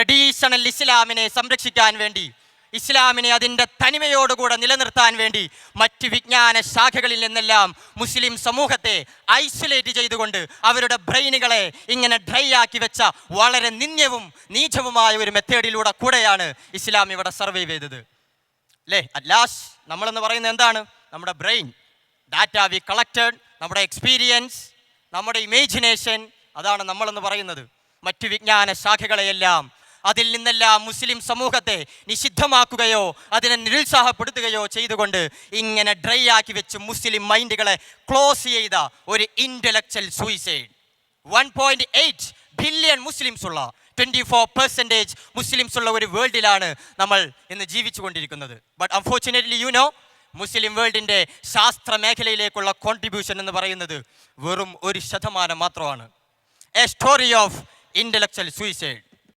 Traditional ഇസ്ലാമിനെ സംരക്ഷിക്കാൻ വേണ്ടി ഇസ്ലാമിനെ അതിന്റെ തനിമയോടുകൂടെ നിലനിർത്താൻ വേണ്ടി മറ്റ് വിജ്ഞാന ശാഖകളിൽ നിന്നെല്ലാം മുസ്ലിം സമൂഹത്തെ ഐസൊലേറ്റ് ചെയ്തുകൊണ്ട് അവരുടെ ബ്രെയിനുകളെ ഇങ്ങനെ ഡ്രൈ ആക്കി വെച്ച വളരെ നിന്ദ്യവും നീചവുമായ ഒരു മെത്തേഡിലൂടെ കൂടെയാണ് ഇസ്ലാം ഇവിടെ സർവൈവ് ചെയ്തത്. അല്ലേ അറ്റ് ലാസ്റ്റ് നമ്മളെന്ന് പറയുന്നത് എന്താണ്? നമ്മുടെ ബ്രെയിൻ. ഡാറ്റ വി കളക്റ്റഡ് നമ്മുടെ എക്സ്പീരിയൻസ് നമ്മുടെ ഇമേജിനേഷൻ അതാണ് നമ്മളെന്ന് പറയുന്നത്. മറ്റു വിജ്ഞാന ശാഖകളെയെല്ലാം അതിൽ നിന്നെല്ലാം മുസ്ലിം സമൂഹത്തെ നിഷിദ്ധമാക്കുകയോ അതിനെ നിരുത്സാഹപ്പെടുത്തുകയോ ചെയ്തുകൊണ്ട് ഇങ്ങനെ ഡ്രൈ ആക്കി വെച്ച് മുസ്ലിം മൈൻഡുകളെ ക്ലോസ് ചെയ്ത ഒരു intellectual suicide one point eight billion Muslims ഉള്ള ട്വന്റി ഫോർ പെർസെന്റേജ് മുസ്ലിംസ് ഉള്ള ഒരു വേൾഡിലാണ് നമ്മൾ ഇന്ന് ജീവിച്ചു കൊണ്ടിരിക്കുന്നത് but unfortunately you know Muslim വേൾഡിന്റെ ശാസ്ത്ര മേഖലയിലേക്കുള്ള കോൺട്രിബ്യൂഷൻ എന്ന് പറയുന്നത് വെറും ഒരു ശതമാനം മാത്രമാണ്. A story of intellectual suicide